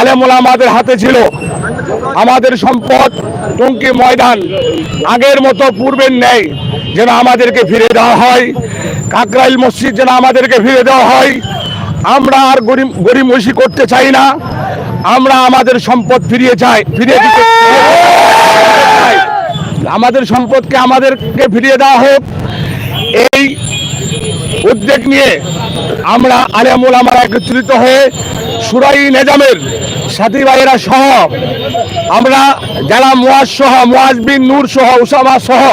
আলেমুল আমাদের হাতে ছিল। আমাদের সম্পদ টঙ্কি ময়দান আগের মতো, পূর্বের নেই। যেন আমাদেরকে ফিরে দেওয়া হয়। কাকরাইল মসজিদ যেন আমাদেরকে ফিরে দেওয়া হয়। আমরা আর গরিব গরিমসি করতে চাই না। আমরা আমাদের সম্পদ ফিরিয়ে চাই, ফিরিয়ে দিতে আমাদের সম্পদকে আমাদেরকে ফিরিয়ে দেওয়া হোক। এই উদ্যোগ নিয়ে আমরা আলেমুল আমরা একত্রিত হয়ে সুরাই নেজামের সাথী ভাইয়েরা সহ, আমরা যারা মুয়াজ সহ, মুয়াজ বিন নূর সহ, উসামা সহ,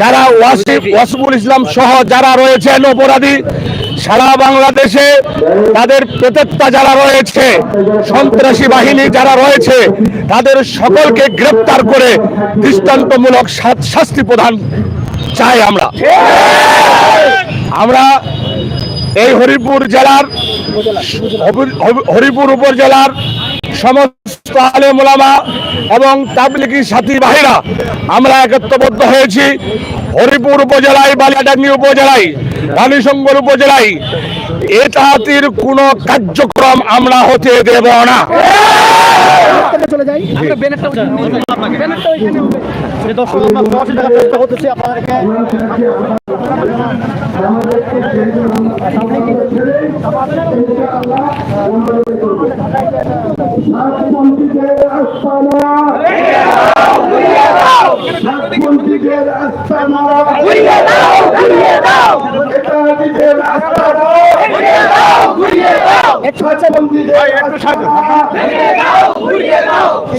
যারা ওয়াসিফ, ওয়াসিফুল ইসলাম সহ যারা রয়েছেন অপরাধী, সারা বাংলাদেশে তাদের প্রত্যেকটা যারা রয়েছে, সন্ত্রাসী বাহিনী যারা রয়েছে, তাদের সকলকে গ্রেপ্তার করে দৃষ্টান্তমূলক শাস্তি প্রদান চাই আমরা। আমরা এই হরিপুর জেলার হরিপুর উপজেলার সমস্ত আলে মোলামা এবং তাবলিগি সাথী ভাইরা আমরা একত্রবদ্ধ হয়েছি। হরিপুর উপজেলায়, বালিয়াডাঙ্গি উপজেলায় রানীশঙ্গর উপজেলায়। এ জাতির কোনো কার্যক্রম আমরা হতে দেব না। চলে যাই। আমরা ব্যানারটা ব্যানারটা ওইখানে। দর্শক আমরা দশে টাকা চেষ্টা করতেছি আপনাদেরকে আস্তানা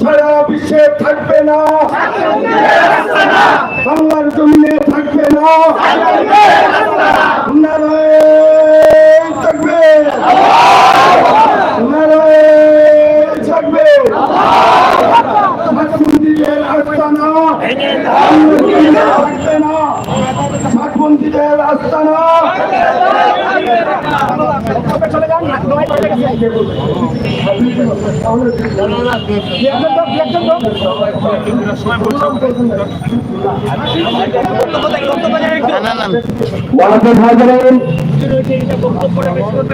সারা বিশ্বে থাকবে না। বাংলার জমিনে থাকবে। না নারায়ণ থাকবে। নারায়ণ থাকবে। আস্তানা থাকবে না মাঠ মন্দিরের আস্তানা চলে যান নয় বাজে গেছে। দু একজন লোক, দু একজন লোক। ওয়ালাইকুম হাজারেন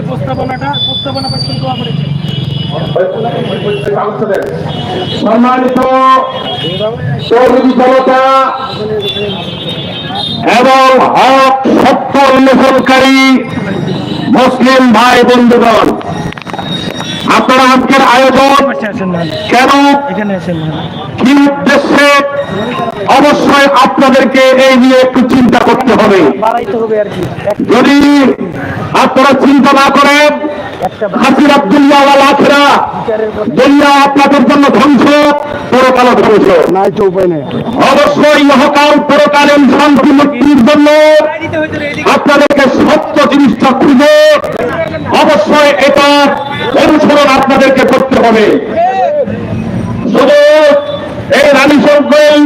প্রস্তাবনাটা প্রস্তাবনা পেশ। সম্মানিত তৌহিদি জনতা এবং হক সত্য উন্মোচনকারী মুসলিম ভাই বন্ধুগণ আপনারা আজকের আয়োজন কেন কি উদ্দেশ্যে অবশ্যই আপনাদেরকে এই নিয়ে একটু চিন্তা করতে হবে। বাড়াইতে আর কি। যদি আপনারা চিন্তা না করেন হাসির আব্দুল্লাহ আখেরা। দুনিয়া আপনাদের জন্য ধ্বংস পরকাল ধ্বংস। নাই তো উপায় নেই। অবশ্যই ইহকাল পরকালীন শান্তি মুক্তির জন্য আপনাদেরকে সত্য জিনিসটা খুঁজে। অবশ্যই এটা অনুসরণ আপনাদেরকে করতে হবে। শুধু এই রানী শঙ্কর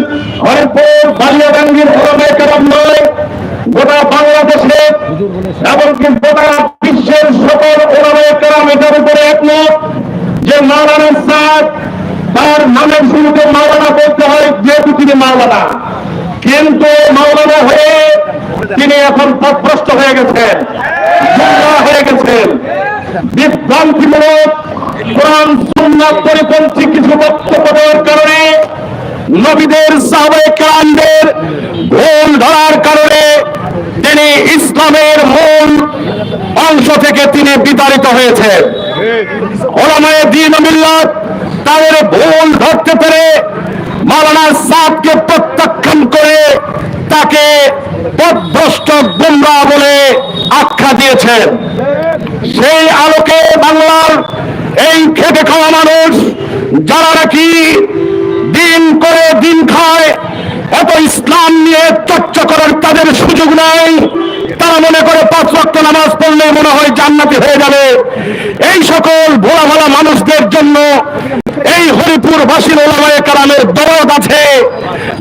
হরিপুর বালিয়াডাঙ্গির হরমে কেরাম নয় গোটা বাংলাদেশে এমনকি গোটা বিশ্বের সকল ওলামে কেরাম এটার উপরে একমত যে মাওলানা সাদ তার নামের শুরুতে মাওলানা বলতে হয়, যেহেতু তিনি মাওলানা। কিন্তু মাওলানা হয়ে তিনি এখন পথভ্রষ্ট হয়ে গেছেন হয়ে গেছেন। বিভ্রান্তিমূলক কোরআন, সুন্নাত পরিপন্থী কিছু বক্তব্য দেওয়ার কারণে, নবীদের সাহাবায়ে কেরামদের ভুল ধরার কারণে তিনি ইসলামের মূল অংশ থেকে তিনি বিতাড়িত হয়েছেন। ওলামায়ে দিন মিল্লাত তাদের ভুল ধরতে পেরে মাওলানা সাদকে প্রত্যাখ্যান করে তাকে পথভ্রষ্ট গুমরা বলে আখ্যা দিয়েছেন। সেই আলোকে বাংলার এই খেটে খাওয়া মানুষ যারা নাকি দিন করে দিন খায়, এত ইসলাম নিয়ে চর্চা করার তাদের সুযোগ নাই। তারা মনে করে পাঁচ ওয়াক্ত নামাজ পড়লে মনে হয় জান্নাতি হয়ে যাবে। এই সকল ভোলা ভালা মানুষদের জন্য এই হরিপুর বাসীর ওলামায়ে কালামের দরদ আছে,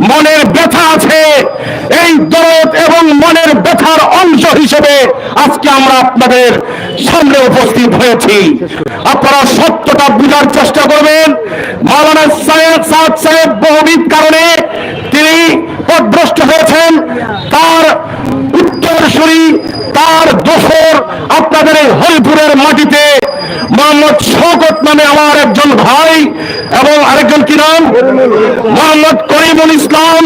মনের ব্যথা আছে। এই দরদ এবং মনের ব্যথার অংশ হিসেবে আজকে আমরা আপনাদের সামনে উপস্থিত হয়েছি। আপনারা সত্যটা বুঝার চেষ্টা করবেন। মাওলানা সাহেব সাহেব বহুবিধ কারণে তিনি পদভ্রষ্ট হয়েছেন তার উত্তরসূরি তার আপনাদের এই হরিপুরের মাটিতে মোহাম্মদ শওকত নামে আমার একজন ভাই এবং আরেকজন কি নাম? মোহাম্মদ করিমুল ইসলাম।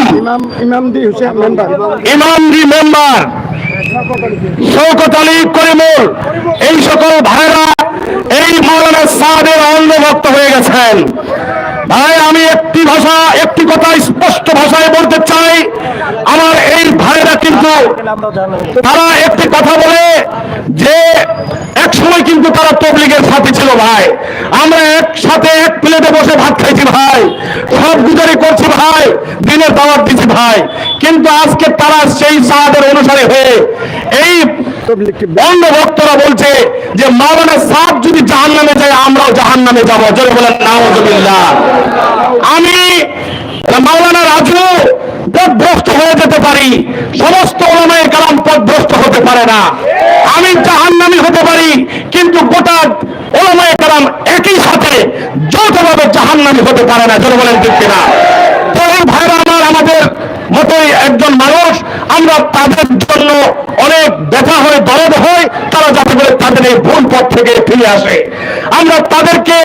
ইমামদি হোসেন মেম্বার। ইমামদি মেম্বার শৌকত আলী করিমুল, এই সকল ভাইরা এই মৌলানা সাদের অন্ধভক্ত হয়ে গেছেন। ভাই, আমি একটি ভাষা, একটি কথা স্পষ্ট ভাষায় বলতে চাই। আমার এই ভাইরা কিন্তু, তারা একটি কথা বলে যে এক সময় কিন্তু তারা তবলিগের সাথে ছিল ভাই। আমরা একসাথে এক প্লেটে বসে ভাত খাইছি ভাই। সব গুজারি করছি ভাই। দিনের দাওয়াত দিছি ভাই। কিন্তু আজকে তারা সেই সাহাদের অনুসারে হয়ে এই বন্ধ ভক্তরা বলছে যে মাওলানা যদি জাহান নামে যায়, আমরাও জাহান নামে যাব বলেন আমি মাওলানা রাজু হয়ে যেতে পারি, সমস্ত ওলামায়ের কালাম পথভ্রষ্ট হতে পারে না। আমি জাহান্নামী হতে পারি, কিন্তু গোটা ওলামায়ের কালাম একই সাথে যৌথভাবে জাহান্নামী হতে পারে না। জোরে বলেন কিনা? তো ভাইরা মতোই একজন মানুষ, আমরা তাদের জন্য অনেক ব্যথা হয়ে, দরদ হয়, তারা যাতে করে তাদের এই ভুল পথ থেকে ফিরে আসে। আমরা তাদেরকে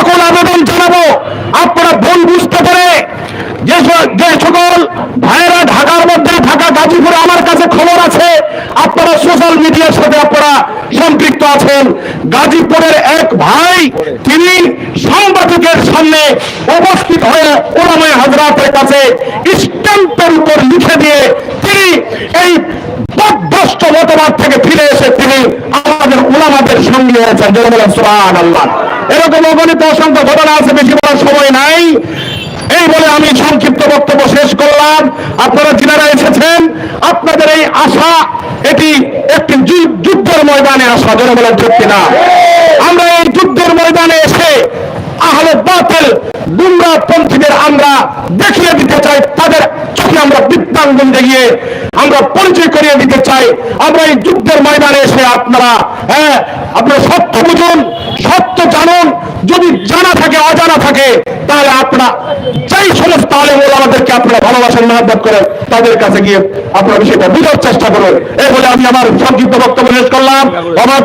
এখন আবেদন জানাব, আপনারা ভুল বুঝতে পারে। যে সকল ভাইয়েরা ঢাকার মধ্যে, ঢাকা গাজীপুরে আমার কাছে খবর আছে, আপনারা সোশ্যাল মিডিয়ার সাথে আপনারা সম্পৃক্ত গাজীপুরের এক ভাই, তিনি সাংবাদিকের সামনে উপস্থিত হয়ে ওলামায় হাজরাতের কাছে স্ট্যাম্পের উপর লিখে দিয়ে তিনি এই পথভ্রষ্ট মতবাদ থেকে ফিরে এসে তিনি আমাদের ওলামাদের সঙ্গে আছেন যেন সুবহান আল্লাহ এরকম অগণিত অসংখ্য ঘটনা আছে, বেশি বলার সময় নাই। এই বলে আমি সংক্ষিপ্ত বক্তব্য শেষ করলাম। আপনারা যিনারা এসেছেন, আপনাদের এই আশা, এটি একটি যুদ্ধের ময়দানে আসা জনগণের যুক্তি না আমরা এই যুদ্ধের ময়দানে এসে আহলে বাতিল গুমরা পন্থীদের আমরা দেখিয়ে দিতে চাই, তাদের চোখে আমরা বৃত্তাঙ্গন দেখিয়ে আমরা পরিচয় করিয়ে দিতে চাই। আমরা এই যুদ্ধের ময়দানে এসে আপনারা হ্যাঁ আপনারা সত্য বুঝুন, সত্য জানুন। যদি জানা থাকে, অজানা থাকে, তাহলে আপনারা যেই সমস্ত আলেম আমাদেরকে আপনারা ভালোবাসেন, মহাব্বত করেন, তাদের কাছে গিয়ে আপনারা বিষয়টা বুঝার চেষ্টা করুন। এই বলে আমি আমার সংক্ষিপ্ত বক্তব্য শেষ করলাম। আমার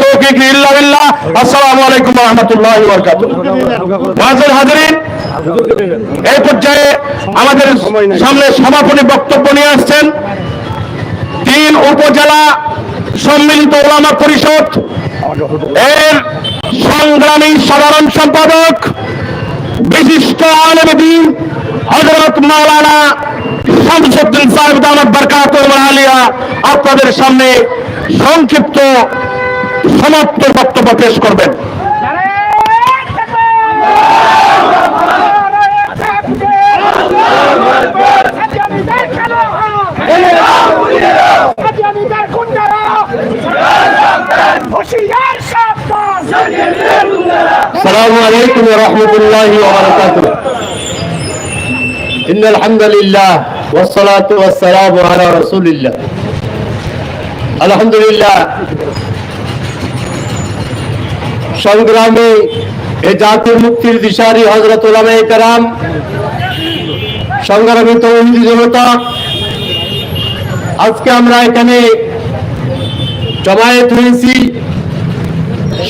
আসসালামু আলাইকুম রাহমাতুল্লাহি হাজিরিন, এই পর্যায়ে আমাদের সামনে সমাপনী বক্তব্য নিয়ে আসছেন। তিন উপজেলা সম্মিলিত ওলামা পরিষদ এর সংগ্রামী সাধারণ সম্পাদক, বিশিষ্ট আলমদিন হজরত মাওলানা শামসুদ্দিন সাহেব দামদ বরকাত আলিয়া আপনাদের সামনে সংক্ষিপ্ত সমাপ্ত বক্তব্য পেশ করবেন। السلام عليكم ورحمة الله وبركاته إن الحمد لله والصلاة والسلام على رسول الله الحمد لله সংগ্রামে এ জাতির মুক্তির দিশারি হজরত ওলামে কারাম সংগ্রামী তরুণী জনতা আজকে আমরা এখানে জমায়েত হয়েছি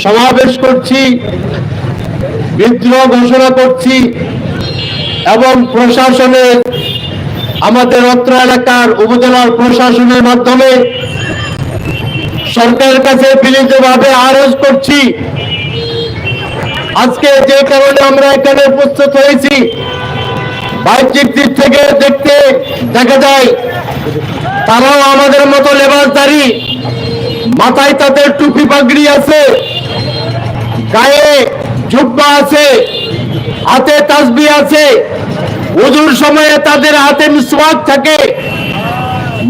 সমাবেশ করছি, বিদ্রোহ ঘোষণা করছি এবং প্রশাসনের, আমাদের অত্র এলাকার উপজেলার প্রশাসনের মাধ্যমে সরকারের কাছে বিনীতভাবে আরজ করছি। আজকে যে কারণে আমরা এখানে উপস্থিত হয়েছি, বাহ্যিক দিক থেকে দেখতে দেখা যায়, তারাও আমাদের মতো লেবাসদারি মাথায় তাদের টুপি পাগড়ি আছে। গায়ে জুব্বা আছে, হাতে তাসবি আছে, ওজুর সময়ে তাদের হাতে মিসওয়াক থাকে।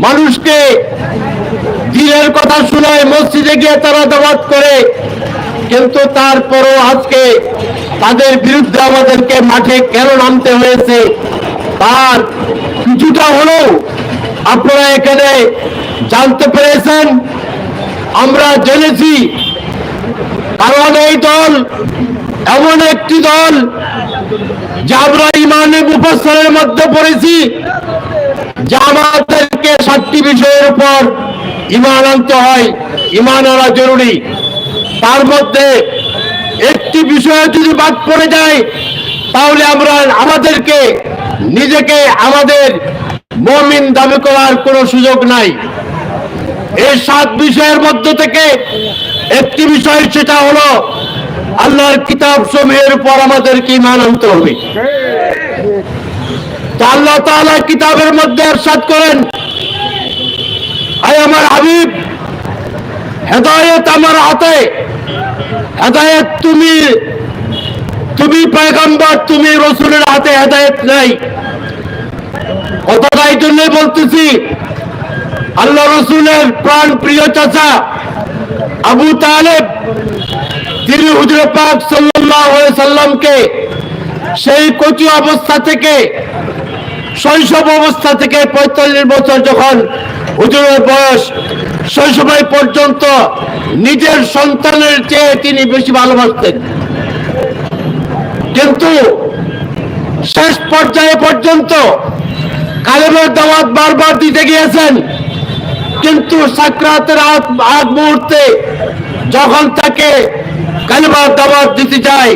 মানুষকে দিনের কথা শুনায় মসজিদে গিয়ে তারা দাওয়াত করে, কিন্তু তারপরও আজকে তাদের বিরুদ্ধে আমাদেরকে মাঠে কেন নামতে হয়েছে, তার কিছুটা হলেও আপনারা এখানে জানতে পেরেছেন। আমরা জেনেছি কারণ এই দল, এমন একটি দল যা আমরা ইমানে মুফাসসালের মধ্যে পড়েছি, যা আমাদেরকে সাতটি বিষয়ের উপর ইমান আনতে হয়, ইমান আনা জরুরি। তার মধ্যে একটি বিষয়ে যদি বাদ পড়ে যায়, তাহলে আমরা আমাদেরকে, নিজেকে আমাদের মমিন দাবি করার কোনো সুযোগ নাই। এই সাত বিষয়ের মধ্য থেকে একটি বিষয় সেটা হলো, আল্লাহর কিতাব সমূহের উপর আমাদেরকে ইমান আনতে হবে। আল্লাহ তাআলা কিতাবের মধ্যে এরশাদ করেন, আয় আমার হাবিব, হেদায়েত আমার হাতে, হেদায়েত তুমি তুমি পয়গম্বর, তুমি রসুলের হাতে হেদায়েত নাই। কথাটা এই জন্যই বলতেছি, আল্লাহ রসুলের প্রাণ প্রিয় চাচা আবু তালেব তিনি হুজুর পাক সাল্লামকে সেই কচু অবস্থা থেকে, শৈশব অবস্থা থেকে পঁয়তাল্লিশ বছর যখন হুজুরের বয়স সময় পর্যন্ত নিজের সন্তানের চেয়ে তিনি বেশি ভালোবাসতেন। কিন্তু শেষ পর্যায়ে পর্যন্ত কালেমের দাওয়াত বারবার দিতে গিয়েছেন। কিন্তু সাকরাতের আগ মুহূর্তে যখন তাকে কালেমার দাওয়াত দিতে যায়,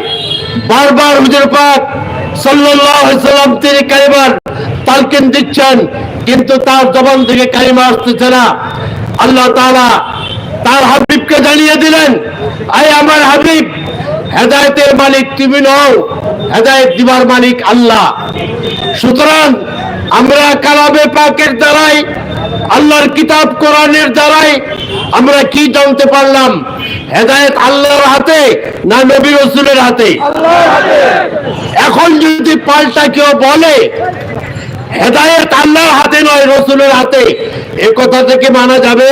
বারবার হুজুর পাক সাল্লাম তিনি কালেমার তালকিন দিচ্ছেন, কিন্তু তার জবান থেকে কালিমা আসতেছে না। আল্লাহ তাআলা তার হাবিবকে জানিয়ে দিলেন, আয় আমার হাবিব, হেদায়েতের মালিক তুমি নও, হেদায়েত দিবার মালিক আল্লাহ। সুতরাং আমরা কালামে পাকের দ্বারাই আল্লাহর কিতাব কোরআনের দ্বারাই আমরা কি জানতে পারলাম? হেদায়ত আল্লাহর হাতে না নবী রসুলের হাতে? এখন যদি পাল্টা কেউ বলে হেদায়ত আল্লাহর হাতে নয় রসুলের হাতে এ কথা থেকে মানা যাবে?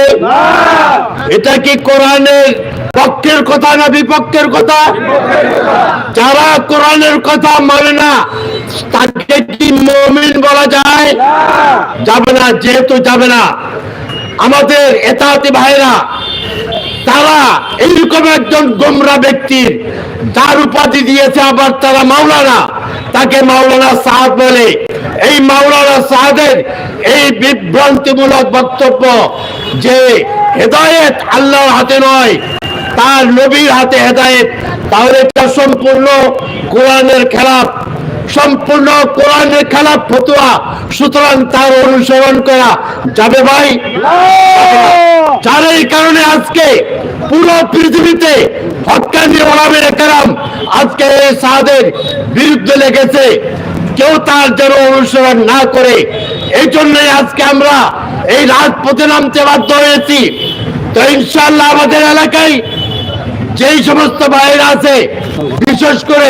এটা কি কোরআনের পক্ষের কথা না বিপক্ষের কথা? যারা কোরআনের কথা মানে না, তাকে কি মমিন বলা যায়? যাবে না, যেহেতু যাবে না। আমাদের এতাহাতি ভাইরা, তারা এইরকম একজন গোমরা ব্যক্তির যার উপাধি দিয়েছে আবার তারা মাওলানা। তাকে মাওলানা সাহাদ বলে। এই মাওলানা সাহাদের এই বিভ্রান্তিমূলক বক্তব্য যে হেদায়েত আল্লাহর হাতে নয় তার নবীর হাতে হেদায়েত। তাহলে এটা সম্পূর্ণ কোরআনের খেলাফ। সম্পূর্ণ কোরআনের খেলাফ ফতোয়া। সুতরাং তার অনুসরণ করা যাবে ভাই। যার এই কারণে আজকে পুরো পৃথিবীতে হকানি ওলামের কারাম আজকে এই সাহাদের বিরুদ্ধে লেগেছে। কেউ তার যেন অনুসরণ না করে। এই জন্যই আজকে আমরা এই রাজপথে নামতে বাধ্য হয়েছি। তো ইনশাল্লাহ আমাদের এলাকায় যেই সমস্ত ভাইয়েরা আছে, বিশেষ করে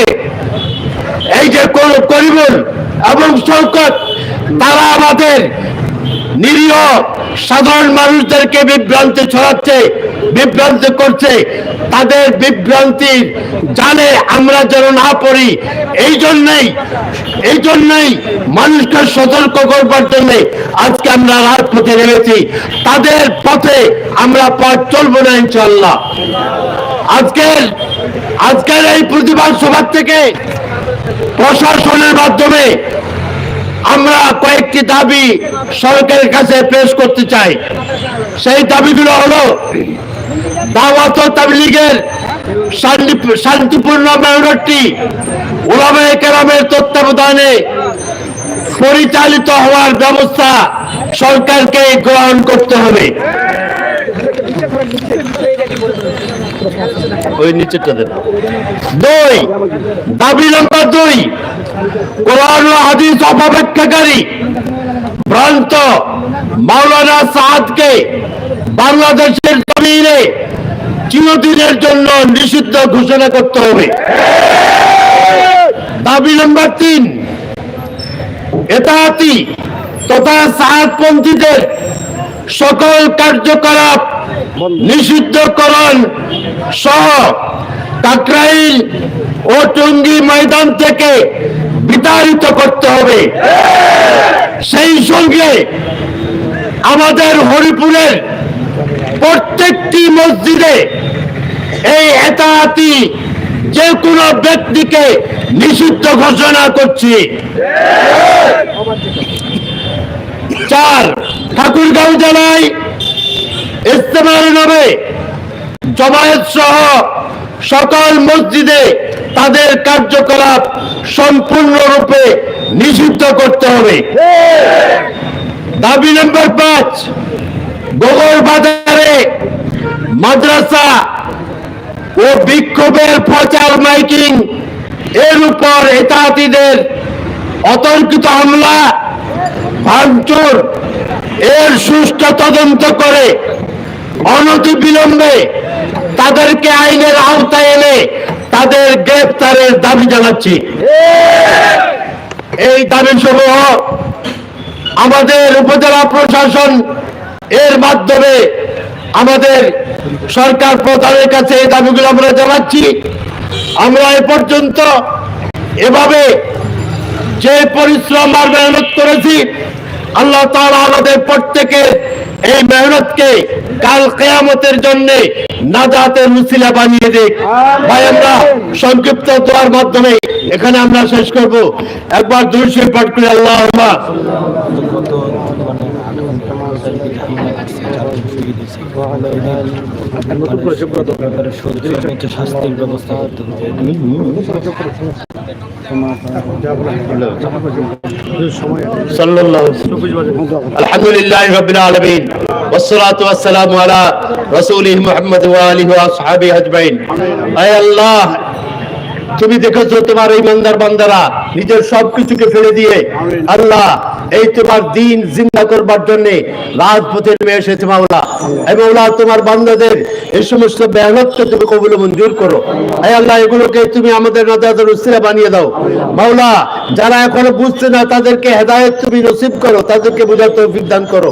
এই যে কর- করিমুল এবং শৌকত তারা আমাদের নিরীহ সাধারণ মানুষদেরকে বিভ্রান্তি ছড়াচ্ছে, বিভ্রান্তি করছে। তাদের বিভ্রান্তি জানে আমরা যেন না পড়ি। এই জন্যই এই জন্যই মানুষকে সতর্ক করবার জন্য আজকে আমরা রাজপথে নেমেছি। তাদের পথে আমরা পথ চলবো না ইনশাল্লাহ আজকের আজকের এই প্রতিবাদ সভা থেকে প্রশাসনের মাধ্যমে আমরা কয়েকটি দাবি সরকারের কাছে পেশ করতে চাই। সেই দাবিগুলো হলো দাওয়াত তাবলীগের শান্তিপূর্ণ মেয়রটি ওলামায়ে কেরামের তত্ত্বাবধানে পরিচালিত হওয়ার ব্যবস্থা সরকারকে গ্রহণ করতে হবে। ওই নিচেরটা দেন। দুই, দাবি নম্বর দুই। কোরআন হাদিস অপব্যাখ্যাকারী ভ্রান্ত মাওলানা সাদকে বাংলাদেশের জমিনে চিরদিনের জন্য নিষিদ্ধ ঘোষণা করতে হবে। দাবি নম্বর তিন, এতাহাতি তথা সাহায্যপন্থীদের সকল কার্যকলাপ নিষিদ্ধকরণ সহ কাকরাইল ও টঙ্গী ময়দান থেকে বিতাড়িত করতে হবে। সেই সঙ্গে আমাদের হরিপুরের প্রত্যেকটি মসজিদে এই এতাহাতি যে কোনো ব্যক্তিকে নিষিদ্ধ ঘোষণা করছি। চার ঠাকুরগাঁও জেলায় ইস্তেমার নামে জমায়েত সহ সকল মসজিদে তাদের কার্যকলাপ সম্পূর্ণরূপে নিষিদ্ধ করতে হবে। দাবি নম্বর পাঁচ, গোবর বাজারে মাদ্রাসা ও বিক্ষোভের প্রচার মাইকিং, এর উপর এতাতিদের অতর্কিত হামলা, ভাঙচুর এর সুষ্ঠু তদন্ত করে অনতি বিলম্বে তাদেরকে আইনের আওতায় এনে তাদের গ্রেফতারের দাবি জানাচ্ছি। এই দাবি সমূহ আমাদের উপজেলা প্রশাসন এর মাধ্যমে আমাদের সরকার প্রধানের কাছে এই দাবিগুলো আমরা জানাচ্ছি। আমরা এ পর্যন্ত এভাবে যে পরিশ্রম আর মেহনত করেছি আল্লাহ তাআলা আমাদের প্রত্যেকের এই মেহনতকে কাল কেয়ামতের জন্য নাজাতের মুসিলা বানিয়ে দিক ভাই আমরা সংক্ষিপ্ত দোয়ার মাধ্যমে এখানে আমরা শেষ করব। একবার দুইশো পাঠ করে আল্লাহ শাস্তির ব্যবস্থা করতে হবে صلى الله الحمد لله رب العالمين والصلاة والسلام على رسوله محمد وآله وأصحابه أجمعين. أي الله তুমি দেখেছ তোমার এই মন্দার বান্দারা নিজের সবকিছুকে ফেলে দিয়ে? আল্লাহ, এই তোমার দিন জিন্দা করবার জন্য রাজপথে নেমে এসেছে মাওলা। মাওলা, তোমার বান্দাদের এই সমস্ত মেহনতকে তুমি কবুল মঞ্জুর করো। এই আল্লাহ, এগুলোকে তুমি আমাদের নাজাদের উসিলা বানিয়ে দাও। মাওলা, যারা এখনও বুঝছে না তাদেরকে হেদায়েত তুমি নসিব করো, তাদেরকে বোঝার তৌফিক দান করো।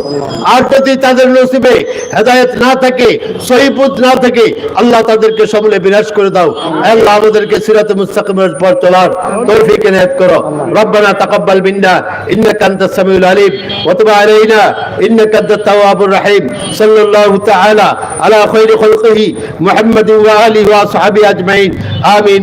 আর যদি তাদের নসিবে হেদায়েত না থাকে সহিপুত না থাকে, আল্লাহ তাদেরকে সবলে বিরাজ করে দাও। আল্লাহ, আমাদেরকে সিরাতে মুস্তাকিমের পর চলার তৌফিক ইনায়াত করো রব্বানা তাকাব্বাল মিন্না ইন্নাকা আনতাস সামিউল আলিম ওয়া তুব আলাইনা ইন্নাকা আনতাত তাওয়াবুর রহিম সাল্লাল্লাহু তাআলা আলা খায়রি খালকিহি মুহাম্মাদিন ওয়া আলিহি ওয়া আসহাবিহি আজমাইন আমিন